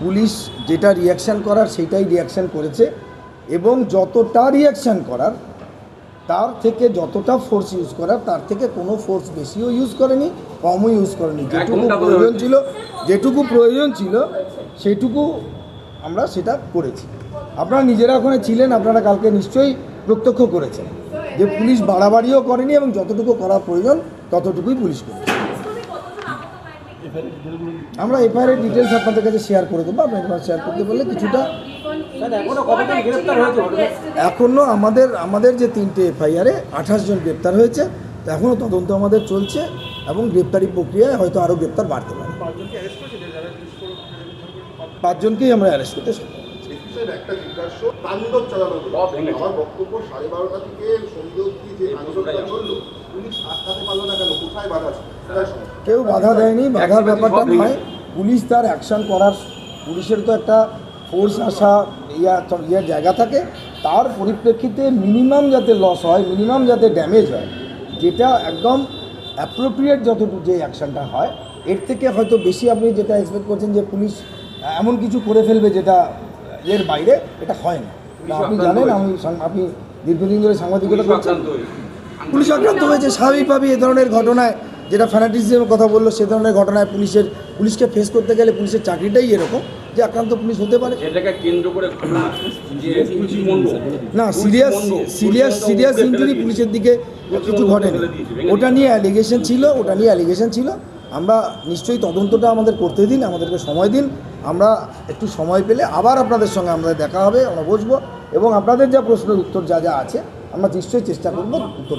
Police যেটা reaction করার সেটাই রিয়াকশান করেছে এবং যতটা রিয়াকশান করার তার থেকে যতটা ফোর্স ইউজ করার তার থেকে কোনো ফোর্স বেশিও ইউজ করেনি কমও ইউজ করেনি। যেটুকু প্রয়োজন ছিল যেটুকু প্রয়োজন ছিল সেটুকু আমরা সেটা করেছি। আপনারা নিজেরা ওখানে ছিলেন আপনারা কালকে নিশ্চয়ই প্রত্যক্ষ করেছেন যে পুলিশ বাড়াবাড়িও করেনি এবং যতটুকু করা প্রয়োজন ততটুকুই পুলিশ করেছে। আমরা এফআইআর এর ডিটেলস আপনাদের কাছে শেয়ার করে দেবো। আপনার শেয়ার করতে বললে কিছুটা এখনও আমাদের আমাদের যে তিনটে এফআইআরে আঠাশ জন গ্রেপ্তার হয়েছে। তো এখনও তদন্ত আমাদের চলছে এবং গ্রেপ্তারি প্রক্রিয়ায় হয়তো আরও গ্রেপ্তার বাড়তে পারে। পাঁচজনকেই আমরা অ্যারেস্ট করতে সক্ষম একটা জিজ্ঞাসা তাণ্ডব চালানো আমার বক্তব্য সাড়ে বারোটা থেকে সন্ধ্যে অব্দি যে আন্দোলনটা চলল পুলিশ আটকাতে পারল না কেন? কোথায় বাধা ছিল? কোথায় সমস্যা? কেউ বাধা দেয়নি বাধার ব্যাপারটা নয়। পুলিশ তার অ্যাকশন করার পুলিশের তো একটা ফোর্স আসা ইয়া ইয়ের জায়গা থাকে। তার পরিপ্রেক্ষিতে মিনিমাম যাতে লস হয় মিনিমাম যাতে ড্যামেজ হয় যেটা একদম অ্যাপ্রোপ্রিয়েট যতটুকু যে অ্যাকশনটা হয় এর থেকে হয়তো বেশি আপনি যেটা এক্সপেক্ট করছেন যে পুলিশ এমন কিছু করে ফেলবে যেটা এর বাইরে এটা হয় না। আপনি জানেন আমি আপনি দীর্ঘদিন ধরে সাংবাদিকতা করছেন। পুলিশ আক্রান্ত হয়েছে স্বাভাবিকভাবে এ ধরনের ঘটনায়। যেটা ফ্যানাটিজমের কথা বলল সে ধরনের ঘটনায় পুলিশের পুলিশকে ফেস করতে গেলে পুলিশের চাকরিটাই এরকম যে আক্রান্ত পুলিশ হতে পারে। না সিরিয়াস সিরিয়াস সিরিয়াস ইঞ্জুরি পুলিশের দিকে কিছু ঘটেনি। ওটা নিয়ে অ্যালিগেশন ছিল ওটা নিয়ে অ্যালিগেশন ছিল। আমরা নিশ্চয়ই তদন্তটা আমাদের করতে দিন আমাদেরকে সময় দিন। আমরা একটু সময় পেলে আবার আপনাদের সঙ্গে আমাদের দেখা হবে আমরা বসবো। এবং আপনাদের যা প্রশ্নের উত্তর যা যা আছে আমরা নিশ্চয়ই চেষ্টা করব উত্তর